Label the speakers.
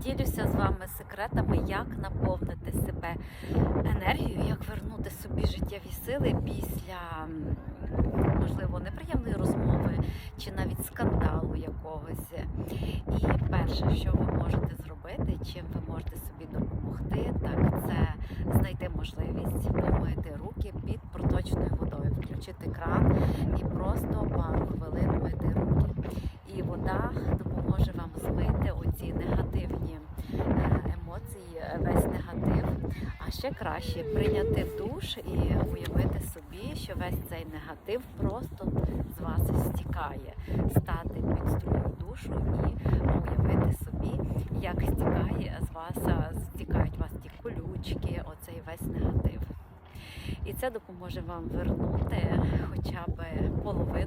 Speaker 1: поділюся з вами секретами, як наповнити себе енергією, як вернути собі життєві сили після, можливо, неприємної розмови чи навіть скандалу якогось. І перше, що ви можете зробити, чим ви можете собі допомогти, так це знайти можливість помити руки під проточною водою, включити кран і просто пару хвилин мити руки. І вода допоможе вам змити оці емоції, е, весь негатив. А ще краще прийняти душ і уявити собі, що весь цей негатив просто з вас стікає, стати під струю душу і уявити собі, як стікає з вас, стікають вас ті колючки, оцей весь негатив. І це допоможе вам вернути хоча б половину